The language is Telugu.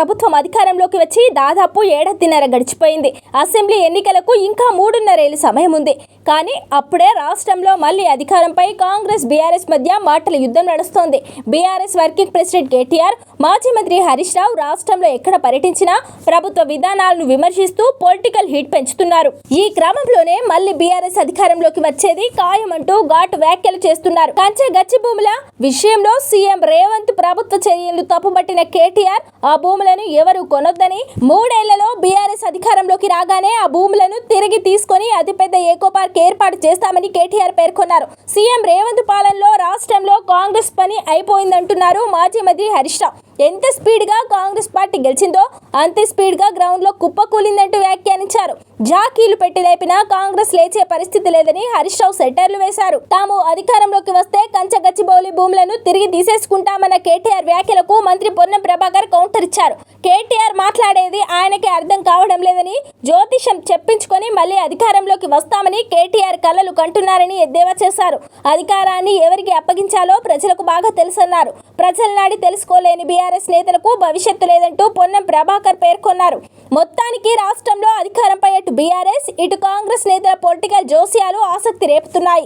ప్రభుత్వం అధికారంలోకి వచ్చి దాదాపు ఏడాదిన్నర గడిచిపోయింది. అసెంబ్లీ ఎన్నికలకు ఇంకా మూడున్నరేళ్ళు సమయం ఉంది కానీ అప్పుడే రాష్ట్రంలో మళ్ళీ అధికారంపై కాంగ్రెస్ బీఆర్ఎస్ మధ్య మాటల యుద్ధం నడుస్తోంది. బీఆర్ఎస్ వర్కింగ్ ప్రెసిడెంట్ కేటీఆర్ మాజీ మంత్రి హరీష్ రావు రాష్ట్రంలో ఎక్కడ పర్యటించినా ప్రభుత్వ విధానాలను విమర్శిస్తూ పొలిటికల్ హీట్ పెంచుతున్నారు. ఈ క్రమంలోనే మళ్ళీ బీఆర్ఎస్ అధికారంలోకి వచ్చేది ఖాయమంటూ ఘాటు వ్యాఖ్యలు చేస్తున్నారు. కంచె గచ్చి భూముల విషయంలో సీఎం రేవంత్ ప్రభుత్వ చర్యలు తప్పుపట్టిన కేటీఆర్ ఆ భూములను ఎవరు కొనొద్దని మూడేళ్ళలో బీఆర్ఎస్ అధికారంలోకి రాగానే ఆ భూములను తిరిగి తీసుకొని అతిపెద్ద ఏకో పార్క్ ఏర్పాటు చేస్తామని కేటీఆర్ పేర్కొన్నారు. సీఎం రేవంత్ పాలనలో రాష్ట్రంలో కాంగ్రెస్ పని అయిపోయిందంటున్నారు మాజీ మంత్రి హరీష్ రావు. ఎంత స్పీడ్గా కాంగ్రెస్ పార్టీ గెలిచిందో అంతే స్పీడ్గా గ్రౌండ్లో కుప్పకూలిందంటూ వ్యాఖ్యానించారు. జాకీలు పెట్టి లేపినా కాంగ్రెస్ లేచే పరిస్థితి లేదని హరీష్ రావు సెటర్లు వేశారు. తాము అధికారంలోకి వస్తే కంచగచ్చిబౌలి భూములను తిరిగి తీసేసుకుంటామన్న కేటీఆర్ వ్యాఖ్యలకు మంత్రి పొన్నం ప్రభాకర్ కౌంటర్ ఇచ్చారు. కేటీఆర్ మాట్లాడేది ఆయనకే అర్థం కావడం లేదని జ్యోతిషం చెప్పించుకొని మళ్ళీ అధికారంలోకి వస్తామని కేటీఆర్ కలలు కంటున్నారని ఎద్దేవా చేశారు. అధికారాన్ని ఎవరికి అప్పగించాలో ప్రజలకు బాగా తెలుసన్నారు. ప్రజల నాడి తెలుసుకోలేని బీఆర్ఎస్ నేతలకు భవిష్యత్తు లేదంటూ పొన్నం ప్రభాకర్ పేర్కొన్నారు. మొత్తానికి రాష్ట్రంలో అధికారంపై అటు బీఆర్ఎస్ ఇటు కాంగ్రెస్ నేతల పొలిటికల్ జోస్యాలు ఆసక్తి రేపుతున్నాయి.